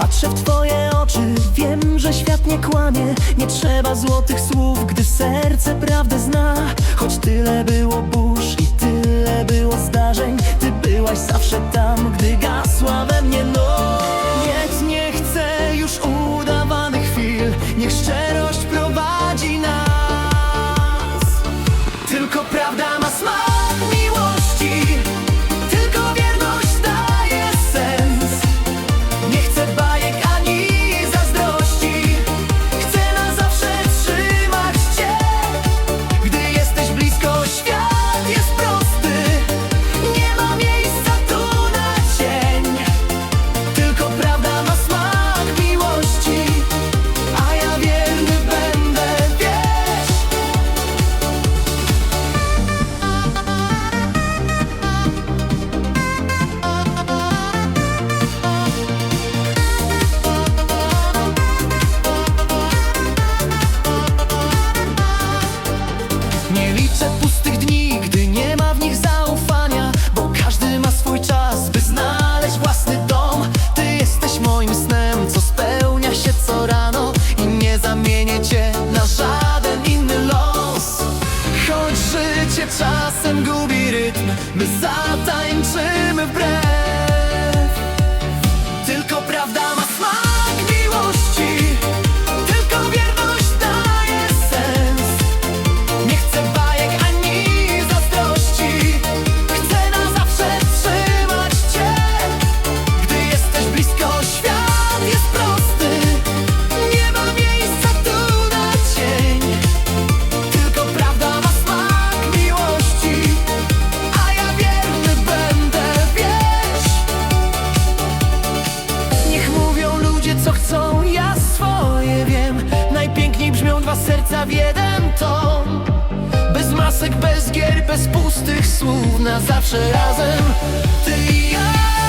patrzę w twoje oczy Wiem, że świat nie kłamie. Nie trzeba złotych słów, gdy serce prawdę zna. Choć tyle było burz i tyle było zdarzeń Ty byłaś zawsze tam, gdy gasła we mnie noc liczę pustych dni, gdy nie ma w nich zaufania Bo każdy ma swój czas, by znaleźć własny dom. Ty jesteś moim snem, co spełnia się co rano I nie zamienię cię na żaden inny los. Choć życie czasem gubi rytm My zatańczymy wbrew w jeden ton Bez masek, bez gier, bez pustych słów. Na zawsze razem, ty i ja